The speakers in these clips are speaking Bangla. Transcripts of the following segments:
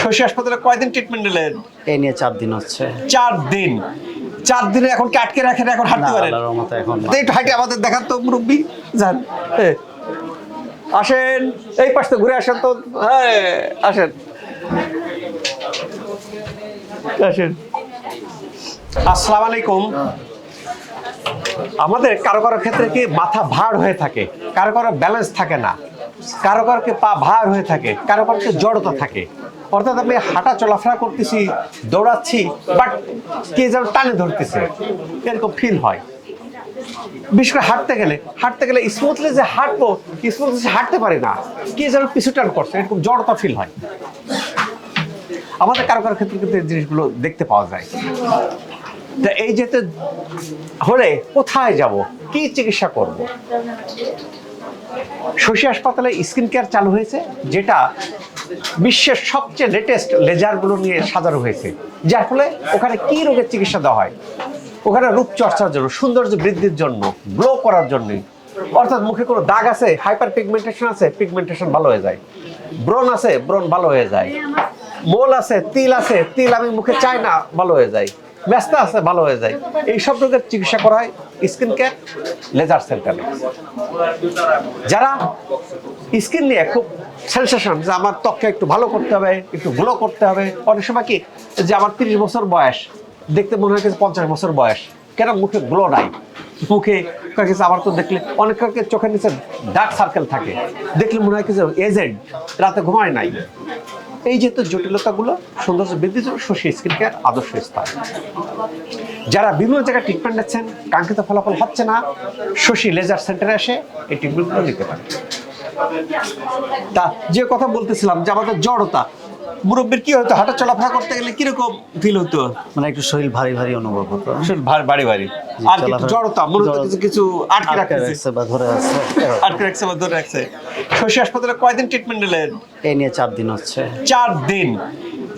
শশী হাসপাতালে কয়দিন ট্রিটমেন্ট নিলেন? এই নিয়ে চার দিন হচ্ছে। চার দিন? চার দিনে এখন কি আটকে রাখেন এখন হাঁটতে পারেন? তো একটু হাইটে আমাদের দেখান তো মুরব্বী। যান। আসেন এই পাশে ঘুরে আসেন তো হ্যাঁ আসেন। আসেন। আসসালামু আলাইকুম। আমাদের কারও কারও ক্ষেত্রে কি মাথা ভার হয়ে থাকে? কারও কারও ব্যালেন্স থাকে না। কারও কারও কি পা ভার হয়ে থাকে? কারও কারও কি জড়তা থাকে? অর্থাৎ আমি হাঁটা চলাফেরা করতেছি, দৌড়াচ্ছি বাট কে যেন টানে ধরতেছে, এরকম ফিল হয়। বিশেষ করে হাঁটতে গেলে হাঁটতে গেলে স্মুথলি যে হাঁটবো স্মুথলি হাঁটতে পারি না, কে যেন পিছু টান করছে, এরকম জড়তা ফিল হয়। আমাদের কারও কারও ক্ষেত্রে কিন্তু এই জিনিসগুলো দেখতে পাওয়া যায়। তা এই যেতে হলে কোথায় যাব, কি চিকিৎসা করব? শশী হাসপাতালে স্কিন কেয়ার চালু হয়েছে, যেটা বিশ্বের সবচেয়ে লেটেস্ট লেজারগুলো নিয়ে সাজানো হয়েছে। যার ফলে ওখানে কি রোগের চিকিৎসা দেওয়া হয়? ওখানে রূপচর্চার জন্য, সৌন্দর্য বৃদ্ধির জন্য গ্লো করার জন্যে। অর্থাৎ মুখে কোনো দাগ আছে হাইপার পিগমেন্টেশন আছে পিগমেন্টেশন ভালো হয়ে যায়। ব্রণ আছে, ব্রণ ভালো হয়ে যায়। মোল আছে, তিল আছে, তিল আমি মুখে চাই না, ভালো হয়ে যায়। ব্যস্ত আছে, ভালো হয়ে যায়। এই সব রোগের চিকিৎসা করা হয় স্কিন কেয়ার, লেজার সেন্টারে যারা স্কিন নিয়ে খুব সেন্সেশন যে আমার ত্বককে একটু ভালো করতে হবে, একটু গ্লো করতে হবে। অনেক সময় কি, যে আমার তিরিশ বছর বয়স, দেখতে মনে হয় পঞ্চাশ বছর বয়স, কেন মুখে গ্লো নাই? মুখে কাছে আমার তো দেখলে অনেক কাউকে চোখের নিচে ডার্ক সার্কেল থাকে। দেখলে মনে হয় কিছু এজেন্ট রাতে ঘুমায় নাই। এই যে তো জটিলতাগুলো সৌন্দর্য বৃদ্ধির জন্য শশী স্কিন কেয়ার আদর্শ স্থান। যারা বিভিন্ন জায়গায় ট্রিটমেন্ট নিচ্ছেন, কাঙ্ক্ষিত ফলাফল হচ্ছে না, শশী লেজার সেন্টারে এসে এই ট্রিটমেন্টগুলো নিতে পারে। তা যে কথা বলতেছিলাম যে আমাদের জড়তা মুরব্বীর কি হতো? হাঁটা চলাফেরা করতে গেলে কীরকম ফিল হতো? মানে একটু শরীর ভারী ভারী অনুভব হতো। আসলে ভার- বাড়ি আর কিছু জড়তা? মনে হতো কিছু কিছু আটকে রাখছে বা ধরে আছে। আটকে রাখছে বা ধরে রাখছে। শশী হাসপাতালে কয়দিন ট্রিটমেন্ট নিলেন? এই নিয়ে চার দিন হচ্ছে। চার দিন।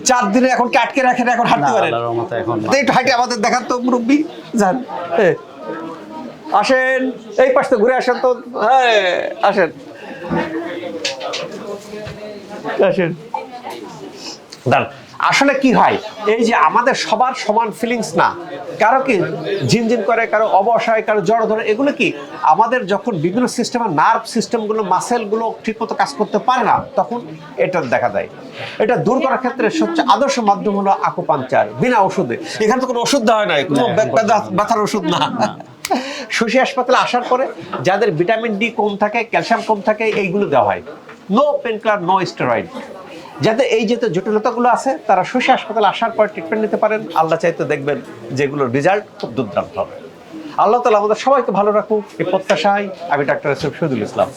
চার দিনে এখন কি আটকে রাখেন এখন হাঁটতে পারেন? এখন তো একটু হাইটে আমাদের দেখান তো মুরব্বী। যান। আসেন। এই পাশে ঘুরে আসেন তো। হ্যাঁ আসেন। আসেন। দাঁড়ান আসলে কি হয়? এই যে আমাদের সবার সমান ফিলিংস না কারও কি ঝিনঝিন করে কারও অবসায় কারও জড় ধরে এগুলো কি আমাদের যখন বিভিন্ন সিস্টেমের নার্ভ সিস্টেমগুলো মাসেলগুলো ঠিকমতো কাজ করতে পারে না তখন এটা দেখা দেয়। এটা দূর করার ক্ষেত্রে সবচেয়ে আদর্শ মাধ্যম হলো আকুপাঞ্চার বিনা ওষুধে। এখানে তো কোনো ওষুধ দেওয়া হয় না কোনো ব্যথার ওষুধ না। শশী হাসপাতালে আসার পরে যাদের ভিটামিন ডি কম থাকে ক্যালসিয়াম কম থাকে এইগুলো দেওয়া হয়। নো পেনক্লার নো স্টেরয়েড যাতে এই যে জটিলতাগুলো আছে, তারা শশী হাসপাতালে আসার পর ট্রিটমেন্ট নিতে পারেন। আল্লাহ চাইতে দেখবেন যেগুলোর রেজাল্ট খুব দুর্দান্ত হবে। আল্লাহ তালা আমাদের সবাইকে ভালো রাখুক, এই প্রত্যাশায় আমি ডাক্তার শহীদুল ইসলাম।